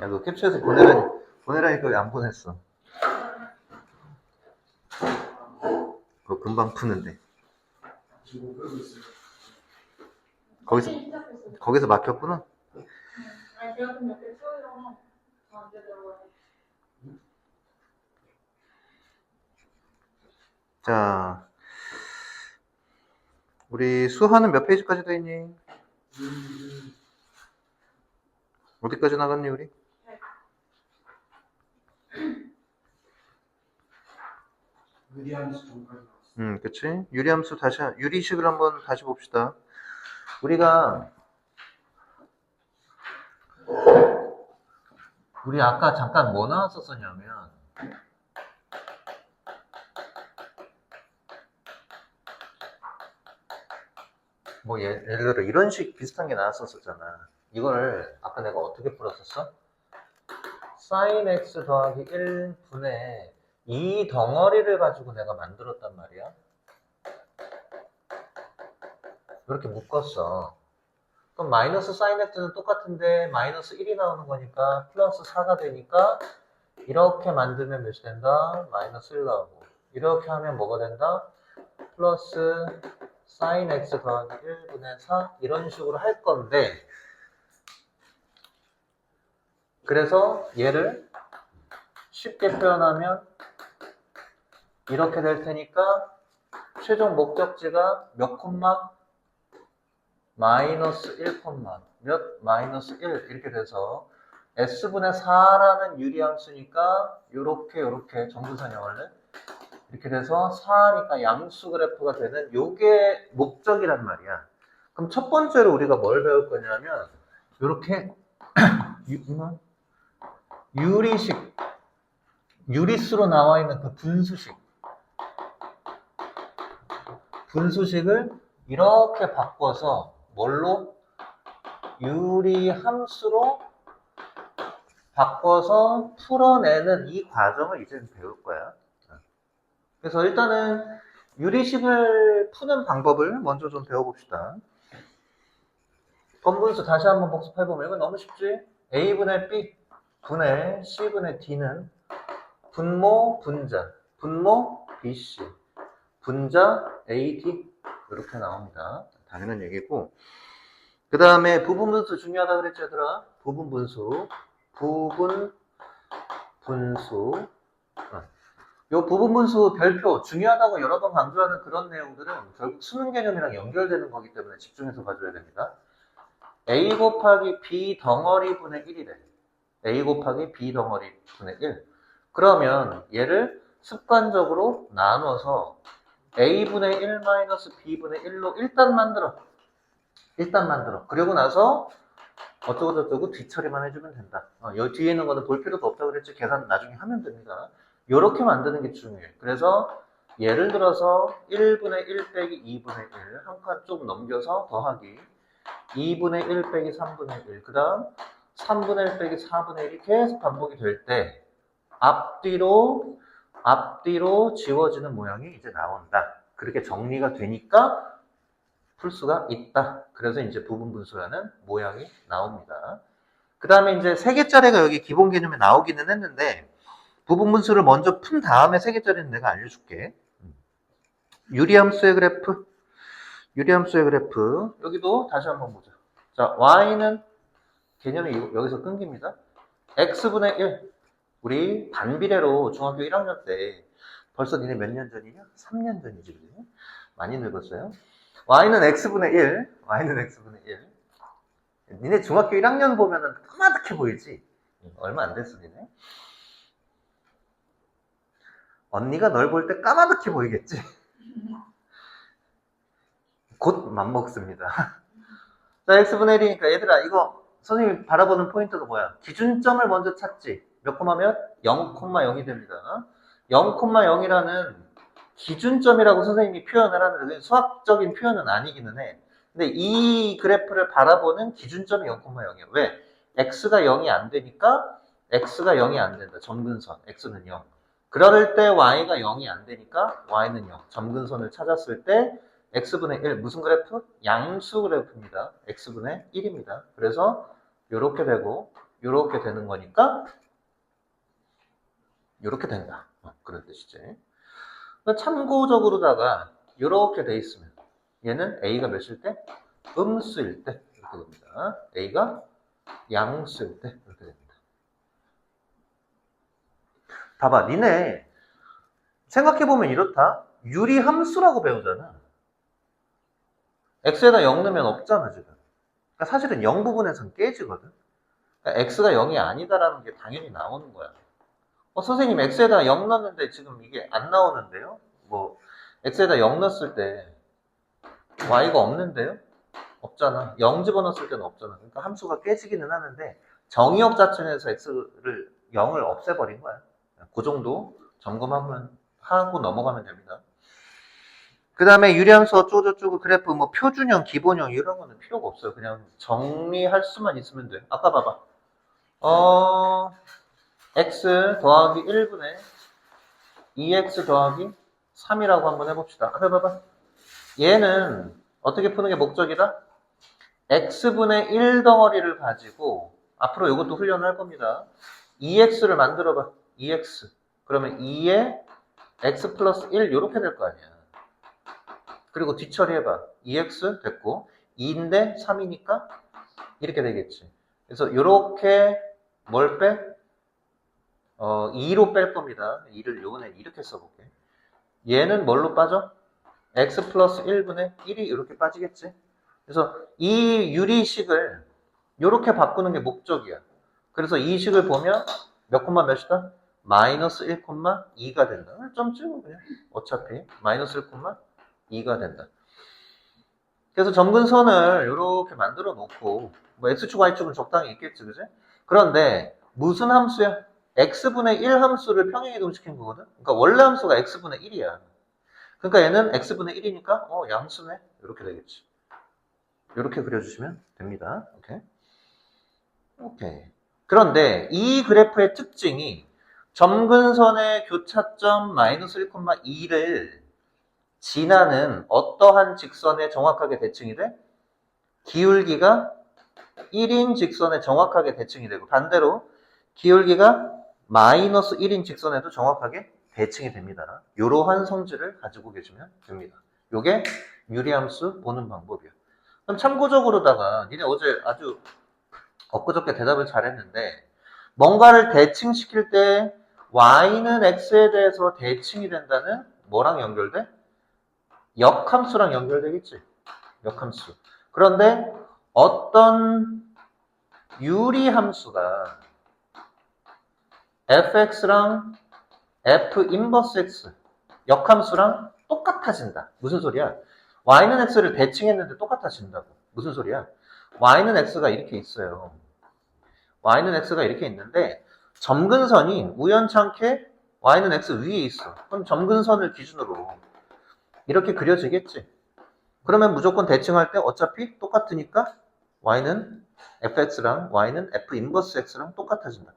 야, 너 캡처해서 보내라, 보내라니까 왜안 보냈어? 그거 금방 푸는데. 거기서. 거기서 막혔구나? 자, 우리 수하는 몇 페이지까지 돼 있니? 음, 어디까지 나갔니, 우리? 음, 그치? 유리함수 다시, 한- 유리식을 한번 다시 봅시다. 우리가, 우리 아까 잠깐 뭐 나왔었었냐면, 뭐, 예, 예를 들어 이런 식 비슷한 게 나왔었었잖아. 이걸 아까 내가 어떻게 풀었었어? sin x 더하기 1분의 이 덩어리를 가지고 내가 만들었단 말이야. 이렇게 묶었어. 그럼 마이너스 사인 x는 똑같은데 마이너스 1이 나오는 거니까 플러스 4가 되니까 이렇게 만들면 몇이 된다? 마이너스 1 나오고 이렇게 하면 뭐가 된다? 플러스 사인 x 더하기 1분의 4 이런 식으로 할 건데 그래서 얘를 쉽게 표현하면 이렇게 될 테니까 최종 목적지가 몇 콤마? 마이너스 1 콤마 몇? 마이너스 1 이렇게 돼서 s분의 4라는 유리함수니까 요렇게 요렇게 원래 이렇게 돼서 4니까 양수 그래프가 되는 요게 목적이란 말이야 그럼 첫 번째로 우리가 뭘 배울 거냐면 요렇게 유, 뭐? 유리식 유리수로 나와 있는 그 분수식 분수식을 이렇게 바꿔서 뭘로? 유리 함수로 바꿔서 풀어내는 이 과정을 이제 배울 거야. 그래서 일단은 유리식을 푸는 방법을 먼저 좀 배워봅시다. 번분수 다시 한번 복습해보면 이건 너무 쉽지? a분의 b 분의 c분의 d는 분모 분자 분모 bc 분자 AD 이렇게 나옵니다. 당연한 얘기고 그 다음에 부분 분수 중요하다 그랬지 얘들아 부분 분수 부분 분수 어. 요 부분 분수 별표 중요하다고 여러 번 강조하는 그런 내용들은 결국 수능 개념이랑 연결되는 거기 때문에 집중해서 봐줘야 됩니다. A 곱하기 B 덩어리 분의 1이래. A 곱하기 B 덩어리 분의 1. 그러면 얘를 습관적으로 나눠서 a분의 1 마이너스 b분의 1로 일단 만들어. 일단 만들어. 그리고 나서 어쩌고저쩌고 뒤처리만 해주면 된다. 어, 여기 뒤에 있는 거는 볼 필요도 없다고 그랬지. 계산 나중에 하면 됩니다. 이렇게 만드는 게 중요해. 그래서 예를 들어서 1분의 1 빼기 2분의 1. 한 칸 좀 넘겨서 더하기 2분의 1 빼기 3분의 1. 그 다음 3분의 1 빼기 4분의 1이 계속 반복이 될 때 앞뒤로 앞뒤로 지워지는 모양이 이제 나온다. 그렇게 정리가 되니까 풀 수가 있다. 그래서 이제 부분 분수라는 모양이 나옵니다. 그 다음에 이제 세 개짜리가 여기 기본 개념에 나오기는 했는데 부분 분수를 먼저 푼 다음에 세 개짜리는 내가 알려줄게. 유리함수의 그래프, 유리함수의 그래프 여기도 다시 한번 보자. 자, y는 개념이 이- 여기서 끊깁니다. x분의 1 우리 반비례로 중학교 1학년 때 벌써 니네 몇 년 전이냐? 3년 전이지 그지? 많이 늙었어요. y는 x분의 1, y는 x분의 1. 니네 중학교 1학년 보면은 까마득해 보이지? 얼마 안 됐어 니네. 언니가 널 볼 때 까마득해 보이겠지? 곧 맘먹습니다. 자, x분의 1이니까 얘들아 이거 선생님이 바라보는 포인트가 뭐야? 기준점을 먼저 찾지. 몇 콤마면? 0,0이 됩니다. 0,0이라는 기준점이라고 선생님이 표현을 하는데 수학적인 표현은 아니기는 해. 근데 이 그래프를 바라보는 기준점이 0,0이야. 왜? x가 0이 안 되니까 x가 0이 안 된다. 점근선. x는 0. 그럴 때 y가 0이 안 되니까 y는 0. 점근선을 찾았을 때 x분의 1 무슨 그래프? 양수 그래프입니다. x분의 1입니다. 그래서 이렇게 되고 이렇게 되는 거니까 이렇게 된다. 어, 그런 뜻이지. 그러니까 참고적으로다가 이렇게 돼 있으면 얘는 a가 몇일 때? 음수일 때 이렇게 됩니다. a가 양수일 때 이렇게 됩니다. 봐봐, 니네 생각해보면 이렇다. 유리함수라고 배우잖아. x에다 0 넣으면 없잖아, 지금. 그러니까 사실은 0 부분에선 깨지거든. 그러니까 x가 0이 아니다라는 게 당연히 나오는 거야. 어, 선생님, x에다 0 넣었는데 지금 이게 안 나오는데요? 뭐, x에다 0 넣었을 때 y가 없는데요? 없잖아. 0 집어넣었을 때는 없잖아. 그러니까 함수가 깨지기는 하는데 정의역 자체에서 x를 0을 없애버린 거야. 그 정도 점검하면 하고 넘어가면 됩니다. 그 다음에 유리함수 어쩌고저쩌고 그래프 뭐 표준형, 기본형 이런 거는 필요가 없어요. 그냥 정리할 수만 있으면 돼. 아까 봐봐. 어, x 더하기 1분의 2x 더하기 3이라고 한번 해봅시다. 앞에 봐봐. 얘는 어떻게 푸는 게 목적이다? x분의 1 덩어리를 가지고 앞으로 이것도 훈련을 할 겁니다. 2x를 만들어봐. 2x. 그러면 2에 x 플러스 1 이렇게 될 거 아니야. 그리고 뒤처리해봐. 2x 됐고 2인데 3이니까 이렇게 되겠지. 그래서 이렇게 뭘 빼? 어, 2로 뺄 겁니다. 2를 요번에 이렇게 써볼게. 얘는 뭘로 빠져? x 플러스 1분의 1이 이렇게 빠지겠지. 그래서 이 유리식을 이렇게 바꾸는 게 목적이야. 그래서 이 식을 보면 몇 콤마 몇이다? 마이너스 1 콤마 2가 된다. 점 찍어 그냥. 어차피 마이너스 1 콤마 2가 된다. 그래서 점근선을 이렇게 만들어 놓고 뭐 x축, y축은 적당히 있겠지, 그지? 그런데 무슨 함수야? X분의 1 함수를 평행 이동시킨 거거든? 그러니까 원래 함수가 x분의 1이야. 그러니까 얘는 x분의 1이니까 어 양수네 이렇게 되겠지. 이렇게 그려주시면 됩니다. 오케이. 오케이. 그런데 이 그래프의 특징이 점근선의 교차점 마이너스 1,2를 지나는 어떠한 직선에 정확하게 대칭이 돼? 기울기가 1인 직선에 정확하게 대칭이 되고 반대로 기울기가 마이너스 1인 직선에도 정확하게 대칭이 됩니다. 이러한 성질을 가지고 계시면 됩니다. 요게 유리함수 보는 방법이야. 그럼 참고적으로다가 니네 어제 아주 엊그저께 대답을 잘했는데 뭔가를 대칭시킬 때 y는 x에 대해서 대칭이 된다는 뭐랑 연결돼? 역함수랑 연결되겠지. 역함수. 그런데 어떤 유리함수가 fx랑 f 인버스 x 역함수랑 똑같아진다. 무슨 소리야? y는 x를 대칭했는데 똑같아진다고. 무슨 소리야? y는 x가 이렇게 있어요. y는 x가 이렇게 있는데 점근선이 우연찮게 y는 x 위에 있어. 그럼 점근선을 기준으로 이렇게 그려지겠지. 그러면 무조건 대칭할 때 어차피 똑같으니까 y는 fx랑 y는 f 인버스 x랑 똑같아진다.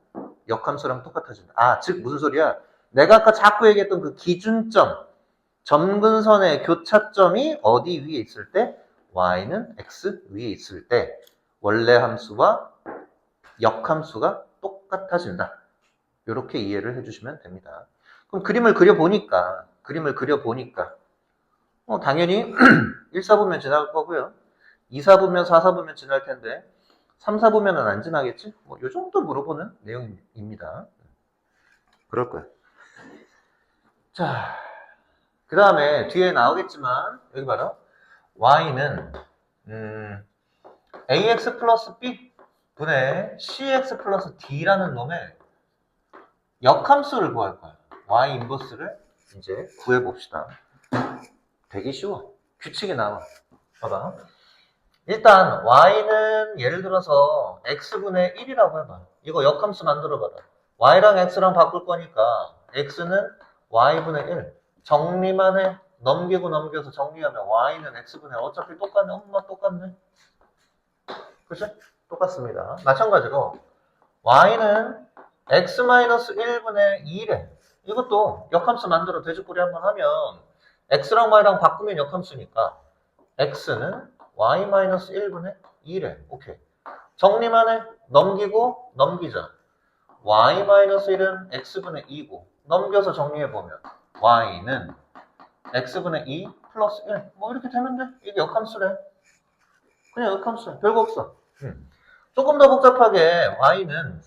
역함수랑 똑같아진다. 아, 즉 무슨 소리야? 내가 아까 자꾸 얘기했던 그 기준점, 점근선의 교차점이 어디 위에 있을 때 y는 x 위에 있을 때 원래 함수와 역함수가 똑같아진다. 이렇게 이해를 해주시면 됩니다. 그럼 그림을 그려보니까 그림을 그려보니까 어, 당연히 1, 4보면 지나갈 거고요. 2, 4보면 4, 4보면 지날 텐데 3, 4보면은 안 지나겠지? 뭐, 요 정도 물어보는 내용입니다. 그럴 거야. 자, 그 다음에 뒤에 나오겠지만, 여기 봐라. y는, 음, ax 플러스 b 분의 cx 플러스 d라는 놈의 역함수를 구할 거야. y 인버스를 이제 구해봅시다. 되게 쉬워. 규칙이 나와. 봐봐. 일단 y는 예를 들어서 x분의 1이라고 해봐. 이거 역함수 만들어봐라. y랑 x랑 바꿀 거니까 x는 y분의 1. 정리만 해. 넘기고 넘겨서 정리하면 y는 x분의 어차피 똑같네. 엄마 똑같네. 그치? 똑같습니다. 마찬가지로 y는 x-1분의 2래. 이것도 역함수 만들어 돼지꼬리 한번 하면 x랑 y랑 바꾸면 역함수니까 x는 y-1분의 2래. 오케이. 정리만 해. 넘기고 넘기자. y-1은 x분의 2고 넘겨서 정리해보면 y는 x분의 2 플러스 1. 뭐 이렇게 되면 돼. 이게 역함수래. 그냥 역함수야. 별거 없어. 음. 조금 더 복잡하게 y는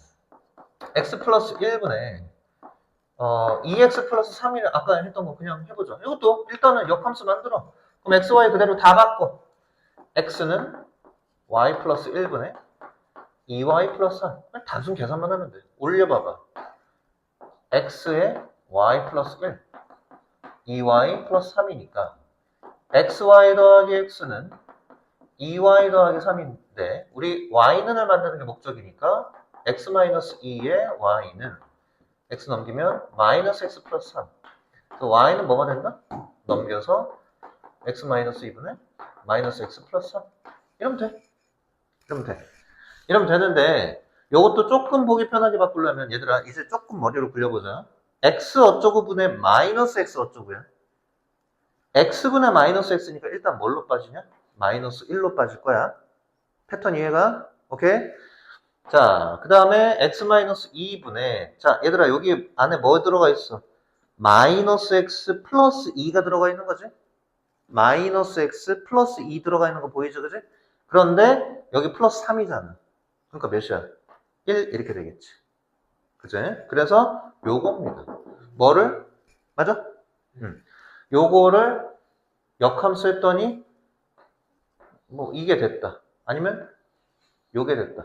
x 플러스 1분의 어, 2x 플러스 3을 아까 했던 거 그냥 해보죠. 이것도 일단은 역함수 만들어. 그럼 x, y 그대로 다 바꿔. X는 y 플러스 1분의 2y 플러스 3. 단순 계산만 하면 돼. 올려봐봐. x에 y 플러스 1. 2y 플러스 3이니까 xy 더하기 x는 2y 더하기 3인데 우리 y는을 만드는 게 목적이니까 x 마이너스 2의 y는 x 넘기면 마이너스 x 플러스 3. 그 y는 뭐가 된다? 넘겨서 x 마이너스 2분의 마이너스 x 플러스 3. 이러면 돼. 이러면 돼. 이러면 되는데 이것도 조금 보기 편하게 바꾸려면 얘들아 이제 조금 머리로 굴려보자. x 어쩌고 분의 마이너스 x 어쩌고야? x분의 마이너스 x니까 일단 뭘로 빠지냐? 마이너스 1로 빠질 거야. 패턴 이해가? 오케이? 자, 그 다음에 x 마이너스 2분의 자, 얘들아 여기 안에 뭐 들어가 있어? 마이너스 x 플러스 2가 들어가 있는 거지? 마이너스 x 플러스 2 들어가 있는 거 보이죠? 그지? 그런데 여기 플러스 3이잖아. 그러니까 몇이야? 1 이렇게 되겠지. 그지? 그래서 요겁니다. 뭐를? 맞아? 응. 요거를 역함수 했더니 뭐 이게 됐다. 아니면 요게 됐다.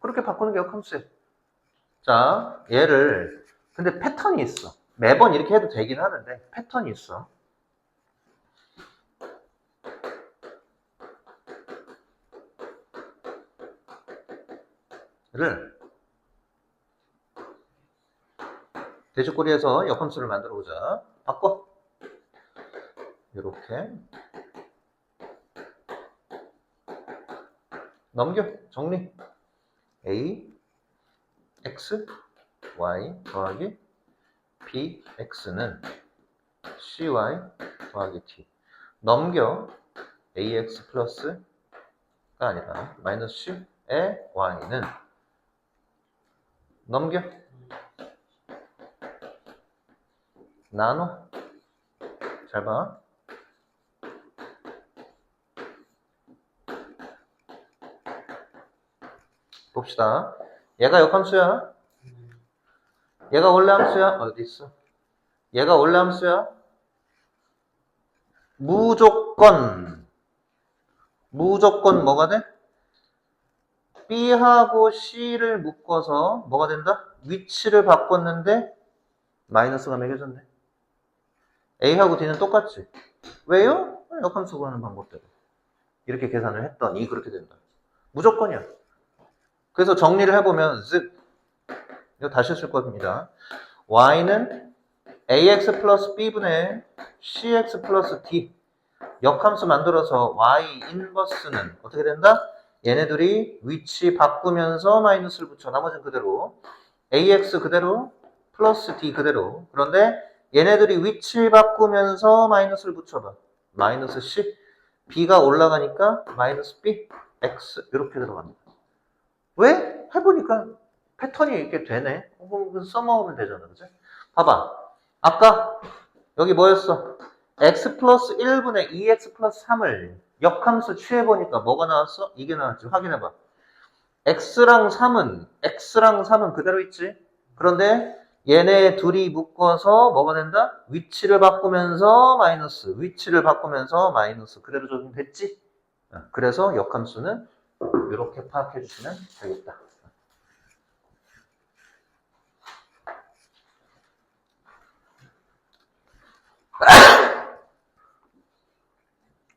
그렇게 바꾸는 게 역함수야. 자, 얘를 근데 패턴이 있어. 매번 이렇게 해도 되긴 하는데 패턴이 있어. 를 돼지꼬리에서 역함수를 만들어 보자. 바꿔. 이렇게 넘겨 정리. a x y 더하기 b x는 cy 더하기 t 넘겨 ax 플러스가 아니라 마이너스 c의 y는 넘겨 나눠 잘 봐. 봅시다. 얘가 역함수야. 얘가 원래 함수야. 어디 있어? 얘가 원래 함수야. 무조건 무조건 뭐가 돼? B하고 C를 묶어서 뭐가 된다? 위치를 바꿨는데 마이너스가 매겨졌네. A하고 D는 똑같지. 왜요? 역함수 구 하는 방법대로. 이렇게 계산을 했더니 그렇게 된다. 무조건이야. 그래서 정리를 해보면 즉 이거 다시 쓸 겁니다. y는 ax 플러스 b분의 cx 플러스 d 역함수 만들어서 y 인버스는 어떻게 된다? 얘네들이 위치 바꾸면서 마이너스를 붙여 나머지는 그대로 ax 그대로 플러스 d 그대로 그런데 얘네들이 위치 바꾸면서 마이너스를 붙여봐 마이너스 c b가 올라가니까 마이너스 b x 이렇게 들어갑니다. 왜? 해보니까 패턴이 이렇게 되네. 그럼 써먹으면 되잖아. 그지? 봐봐. 아까 여기 뭐였어? x 플러스 1분의 2x 플러스 3을 역함수 취해보니까 뭐가 나왔어? 이게 나왔지. 확인해봐. x랑 3은, x랑 3은 그대로 있지. 그런데 얘네 둘이 묶어서 뭐가 된다? 위치를 바꾸면서 마이너스, 위치를 바꾸면서 마이너스. 그대로 적용됐지? 어, 그래서 역함수는 이렇게 파악해 주시면 되겠다.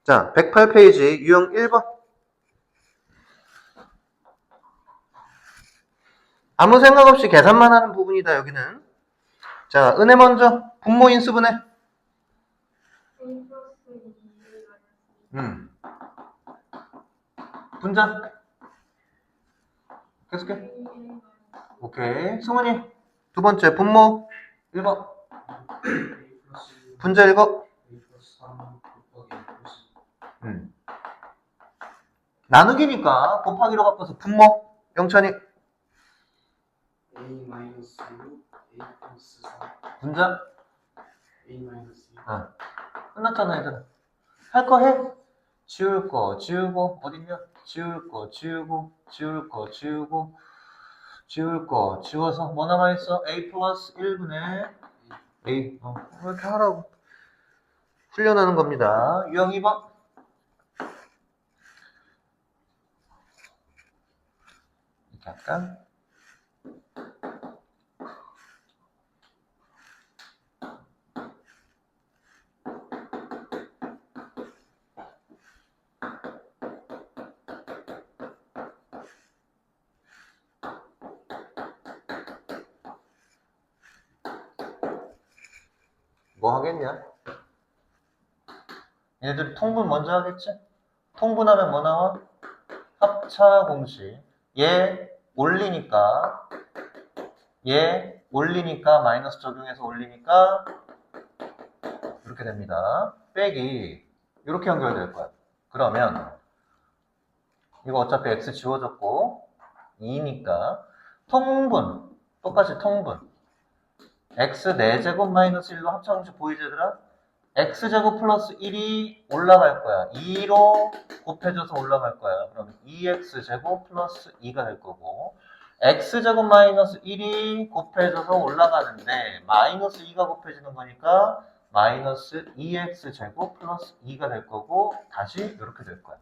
자, 108페이지 유형 1번. 아무 생각 없이 계산만 하는 부분이다, 여기는. 자, 은혜 먼저. 분모 인수분해. A 플러스 2 음. 분자. 계속해. 오케이. 승훈이. 두 번째, 분모. 1번. A 플러스 1, 분자 읽어. 음. 나누기니까 곱하기로 바꿔서 분모. 영찬이 A 마이너스 6, A 플러스 4, 분자 A 마이너스 6, 어. 끝났잖아 얘들아. 할 거 해. 지울 거 지우고 어딨냐? 지울 거 지우고 지울 거 지우고 지울 거 지워서 뭐 남아있어? A 플러스 1분의 A 어, 이렇게 하라고 훈련하는 겁니다. 유형 2번 할까? 뭐 하겠냐? 얘들 통분 먼저 하겠지? 통분하면 뭐 나와? 합차 공식. 얘 올리니까 얘 올리니까 마이너스 적용해서 올리니까 이렇게 됩니다. 빼기 이렇게 연결될 거야. 그러면 이거 어차피 x 지워졌고 2니까 통분 똑같이 통분 x 4제곱 마이너스 1로 합차공식 보이지 얘들아? X제곱 플러스 1이 올라갈 거야. 2로 곱해져서 올라갈 거야. 그럼 2x제곱 플러스 2가 될 거고 x제곱 마이너스 1이 곱해져서 올라가는데 마이너스 2가 곱해지는 거니까 마이너스 2x제곱 플러스 2가 될 거고 다시 이렇게 될 거야.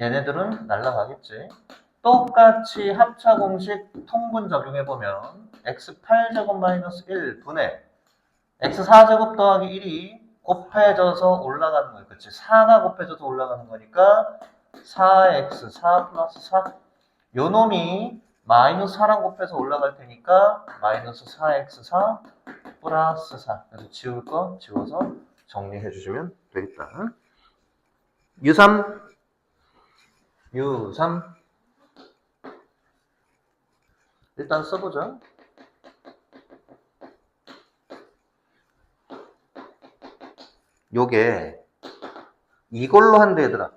얘네들은 날라가겠지. 똑같이 합차 공식 통분 적용해보면 x8제곱 마이너스 1 분의 x4제곱 더하기 1이 곱해져서 올라가는 거예요. 그치? 4가 곱해져서 올라가는 거니까 4x4 플러스 4. 요 놈이 마이너스 4랑 곱해서 올라갈 테니까 마이너스 4x4 플러스 4. 그래서 지울 거 지워서 정리해 주시면 되겠다. U3 U3 일단 써보자. 요게 이걸로 한대 얘들아.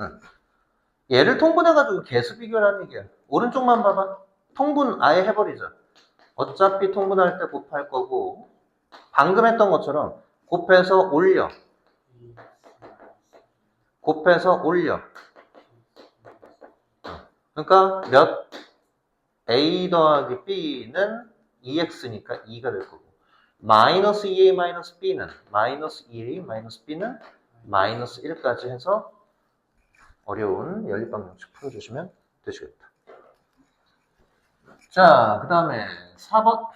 응. 얘를 통분해가지고 개수 비교를 하는 얘기야. 오른쪽만 봐봐. 통분 아예 해버리자. 어차피 통분할 때 곱할 거고 방금 했던 것처럼 곱해서 올려. 곱해서 올려. 그러니까 몇 a 더하기 b는 2x니까 2가 될 거고. 마이너스 2a 마이너스 b는 마이너스 2a 마이너스 b는 마이너스 1까지 해서 어려운 연립방 정식 풀어주시면 되시겠다. 자, 그 다음에 4번.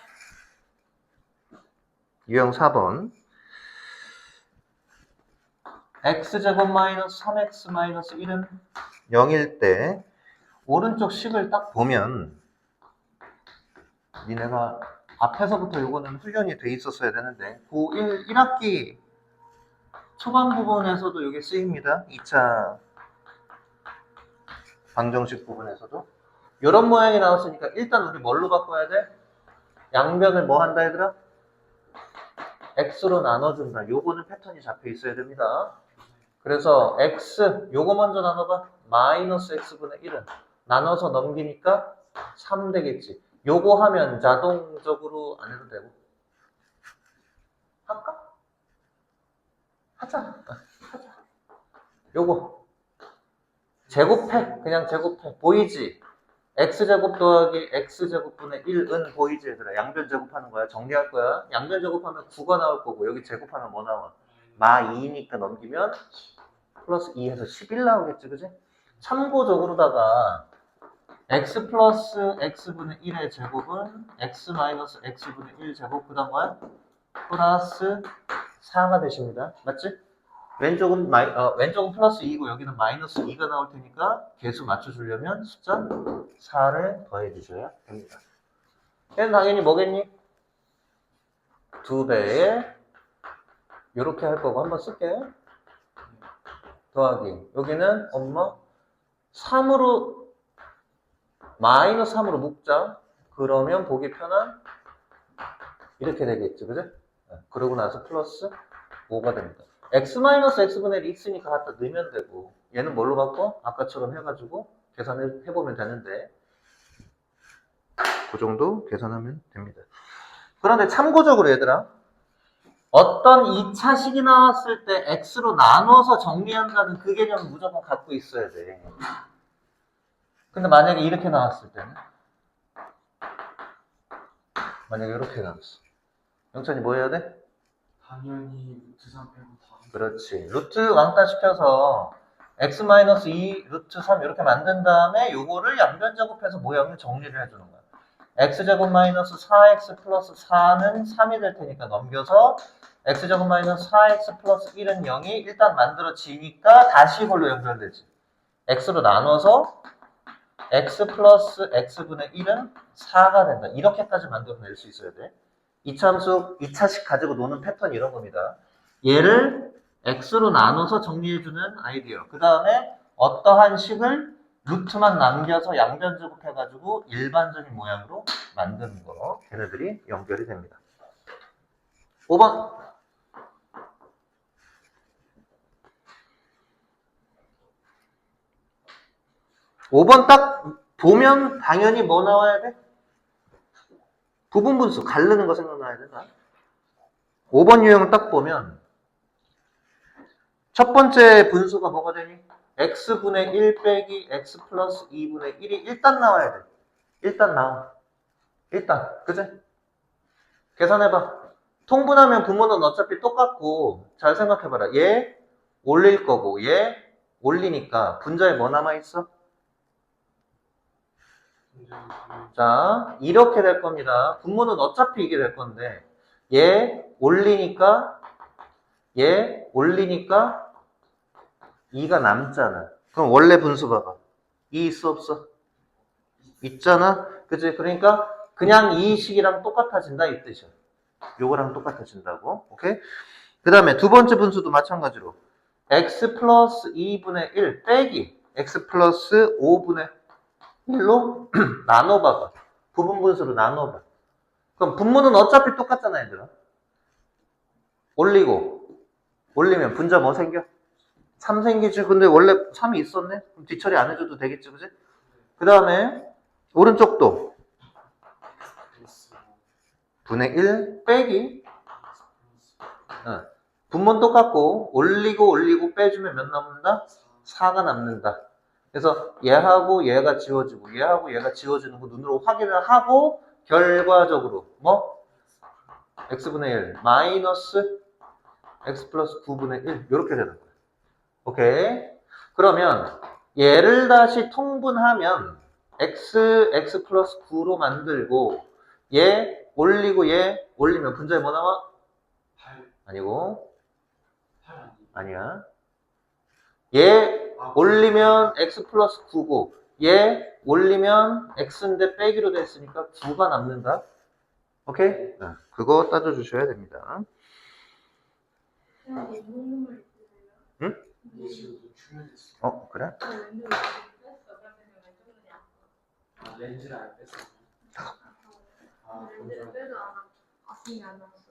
유형 4번. X제곱 마이너스 3x 마이너스 1은 0일 때 오른쪽 식을 딱 보면 니네가 앞에서부터 요거는 훈련이 돼 있었어야 되는데 고1 1학기 초반 부분에서도 이게 쓰입니다. 2차 방정식 부분에서도 이런 모양이 나왔으니까 일단 우리 뭘로 바꿔야 돼? 양변을 뭐 한다 얘들아? x로 나눠준다. 요거는 패턴이 잡혀 있어야 됩니다. 그래서 x 요거 먼저 나눠봐. 마이너스 x분의 1은 나눠서 넘기니까 3 되겠지. 요거 하면 자동적으로 안 해도 되고. 할까? 하자. 하자. 요거. 제곱해. 그냥 제곱해. 보이지? x제곱 더하기 x제곱분의 1은 보이지 얘들아. 양변 제곱하는 거야. 정리할 거야. 양변 제곱하면 9가 나올 거고 여기 제곱하면 뭐 나와? 마 2니까 넘기면 플러스 2해서 11 나오겠지, 그지? 참고적으로다가 x 플러스 x분의 1의 제곱은 x 마이너스 x분의 1 제곱 그 다음 뭐야? 플러스 4가 되십니다. 맞지? 왼쪽은 마이, 어, 왼쪽은 플러스 2고 여기는 마이너스 2가 나올 테니까 개수 맞춰주려면 숫자 4를 더해 주셔야 됩니다. 얘는 당연히 뭐겠니? 두 배에 이렇게 할 거고 한번 쓸게. 더하기. 여기는 엄마 3으로 마이너스 3으로 묶자. 그러면 보기 편한 이렇게 되겠지, 그죠? 네, 그러고 나서 플러스 5가 됩니다. x-x분의 1이 있으니까 갖다 넣으면 되고 얘는 뭘로 바꿔? 아까처럼 해가지고 계산을 해보면 되는데 그 정도 계산하면 됩니다. 그런데 참고적으로 얘들아 어떤 2차식이 나왔을 때 x로 나눠서 정리한다는 그 개념을 무조건 갖고 있어야 돼. 근데 만약에 이렇게 나왔을 때는 만약에 이렇게 나왔어. 영찬이 뭐 해야 돼? 당연히 루트 3 빼고 다. 그렇지. 루트 왕따 시켜서 x-2 루트 3 이렇게 만든 다음에 요거를 양변 제곱해서 모양을 정리를 해주는 거야. x제곱 마이너스 4x 플러스 4는 3이 될 테니까 넘겨서 x제곱 마이너스 4x 플러스 1은 0이 일단 만들어지니까 다시 이걸로 연결되지. x로 나눠서 x 플러스 x분의 1은 4가 된다. 이렇게까지 만들어낼 수 있어야 돼. 이차함수 2차식 가지고 노는 패턴이 이런 겁니다. 얘를 x로 나눠서 정리해주는 아이디어. 그 다음에 어떠한 식을 루트만 남겨서 양변 제곱해가지고 일반적인 모양으로 만드는 거. 걔네들이 연결이 됩니다. 5번. 5번 딱 보면 당연히 뭐 나와야 돼? 부분 분수, 가르는 거 생각나야 된다. 5번 유형을 딱 보면 첫 번째 분수가 뭐가 되니? x분의 1 빼기 x 플러스 2분의 1이 일단 나와야 돼. 일단 나와. 일단. 그지? 계산해봐. 통분하면 부모는 어차피 똑같고 잘 생각해봐라. 얘 올릴 거고 얘 올리니까 분자에 뭐 남아있어? 자, 이렇게 될 겁니다. 분모는 어차피 이게 될 건데, 얘 올리니까, 얘 올리니까, 2가 남잖아. 그럼 원래 분수 봐봐. 2 있어, 없어? 있잖아? 그치? 그러니까, 그냥 이 식이랑 똑같아진다, 이 뜻이야. 요거랑 똑같아진다고. 오케이? 그 다음에 두 번째 분수도 마찬가지로, x 플러스 2분의 1 빼기, x 플러스 5분의 1로 나눠봐봐. 부분 분수로 나눠봐. 그럼 분모는 어차피 똑같잖아, 얘들아. 올리고, 올리면 분자 뭐 생겨? 3 생기지. 근데 원래 3이 있었네? 그럼 뒤처리 안 해줘도 되겠지, 그지? 그 다음에, 오른쪽도 분의 1 빼기, 어. 분모는 똑같고, 올리고, 올리고, 빼주면 몇 남는다? 4가 남는다. 그래서 얘하고 얘가 지워지고 얘하고 얘가 지워지는 거 눈으로 확인을 하고 결과적으로 뭐 x분의 1 마이너스 x 플러스 9분의 1 이렇게 되는 거예요. 오케이. 그러면 얘를 다시 통분하면 x x 플러스 9로 만들고 얘 올리고 얘 올리면 분자에 뭐 나와? 8, 아니고 8 아니에요? 아니야. 얘 아, 올리면 x 플러스 9고 얘 올리면 x인데 빼기로 됐으니까 9가 남는다. 오케이? 네, 그거 따져주셔야 됩니다. 응? 어 그래? 아, 렌즈를 안 뺐어. 아, 렌즈를. 빼도 안 아프긴 안 아파.